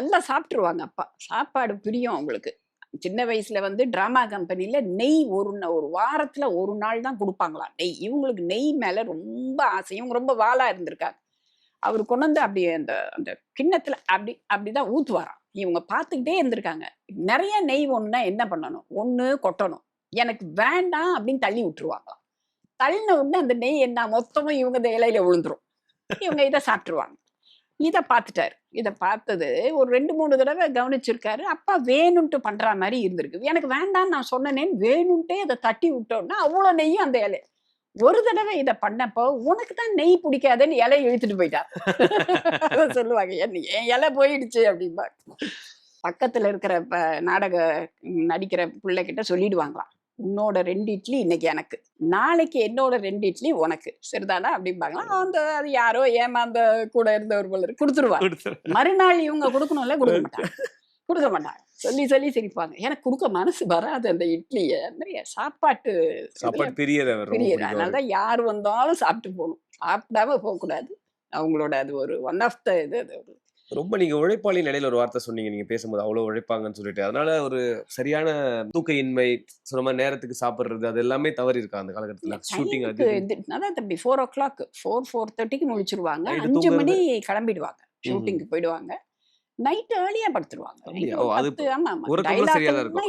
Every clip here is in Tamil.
நல்லா சாப்பிட்ருவாங்க அப்பா. சாப்பாடு பிரியம் அவங்களுக்கு. சின்ன வயசுல வந்து டிராமா கம்பெனியில நெய் ஒரு ஒரு வாரத்துல ஒரு நாள் தான் கொடுப்பாங்களாம் நெய். இவங்களுக்கு நெய் மேல ரொம்ப ஆசையும் ரொம்ப வாலா இருந்திருக்காங்க. அவர் கொண்டு வந்து அப்படி அந்த அந்த கிண்ணத்துல அப்படி அப்படிதான் ஊத்துவாராம். இவங்க பார்த்துக்கிட்டே இருந்திருக்காங்க. நிறைய நெய் ஒண்ணுனா என்ன பண்ணணும்? ஒண்ணு கொட்டணும். எனக்கு வேண்டாம் அப்படின்னு தள்ளி விட்டுருவாங்களாம். தள்ளின உடனே அந்த நெய் என்ன? மொத்தமும் இவங்க இந்த இலையில விழுந்துரும். இவங்க இதை சாப்பிட்டுருவாங்க. இதை பார்த்துட்டாரு இதை பார்த்தது ஒரு ரெண்டு மூணு தடவை கவனிச்சிருக்காரு. அப்பா வேணும்ட்டு பண்ற மாதிரி இருந்திருக்கு. எனக்கு வேண்டாம்னு நான் சொன்னேன்னு வேணும்ட்டே அதை தட்டி விட்டோம்னா அவ்வளோ நெய்யும் அந்த இலை. ஒரு தடவை இதை பண்ணப்போ உனக்கு தான் நெய் பிடிக்காதுன்னு இலையை இழுத்துட்டு போயிட்டார் சொல்லுவாங்க என்ன என் இலை போயிடுச்சு அப்படிம்பாங்க பக்கத்துல இருக்கிற ப- நாடக நடிக்கிற பிள்ளைகிட்ட சொல்லிடுவாங்களாம். உன்னோட ரெண்டு இட்லி இன்னைக்கு எனக்கு. நாளைக்கு என்னோட ரெண்டு இட்லி உனக்கு. சரிதானா? அப்படிம்பாங்களாம் அந்த அது யாரோ ஏமாந்த கூட இருந்தவர் போல இருக்கு. கொடுத்துருவாங்க. மறுநாள் இவங்க கொடுக்கணும்ல கொடுக்க மாட்டாங்க. கொடுக்க மாட்டாங்க. சொல்லி சொல்லி சிரிப்பாங்க. எனக்கு கொடுக்க மனசு வராது அந்த இட்லியை. நிறைய சாப்பாட்டு சாப்பாடு பிரியர் அவர் ரொம்ப பிரியர் பிடிக்கும். அதனால தான் யார் வந்தாலும் சாப்பிட்டு போகணும். சாப்பிடாம போகக்கூடாது. அவங்களோட அது ஒரு ஒன் ஆஃப் த இது அது ஒரு ரொம்ப நீங்க உழைப்பாளி நிலையில ஒரு வார்த்தை சொன்னீங்க. நீங்க பேசும்போது அவ்வளவு உழைப்பாங்கன்னு சொல்லிட்டு. அதனால ஒரு சரியான தூக்க இன்மை சொன்ன நேரத்துக்கு சாப்பிடுறது அது எல்லாமே தவறி இருக்கா அந்த காலகட்டத்துல? ஷூட்டிங் அதான் தம்பி four o'clock four four தேர்ட்டிக்கு முடிச்சிருவாங்க அஞ்சு? மணி கிளம்பிடுவாங்க. ஷூட்டிங்க்கு போயிடுவாங்க. நைட் ஏர்லியா படுத்துருவாங்க.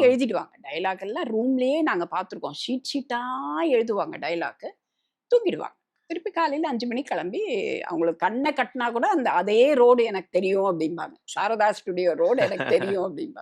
எழுதிடுவாங்க. டைலாக் எல்லாம் ரூம்லயே நாங்க பார்த்திருக்கோம். ஷீட் ஷீட்டா எழுதுவாங்க டைலாக் தூங்கிடுவாங்க. திருப்பி காலையில அஞ்சு மணிக்கு கிளம்பி அவங்களுக்கு கண்ணை கட்டினா கூட அந்த அதே ரோடு எனக்கு தெரியும் அப்படிம்பாங்க. சாரதா ஸ்டுடியோ ரோடு எனக்கு தெரியும் அப்படிம்பாங்க.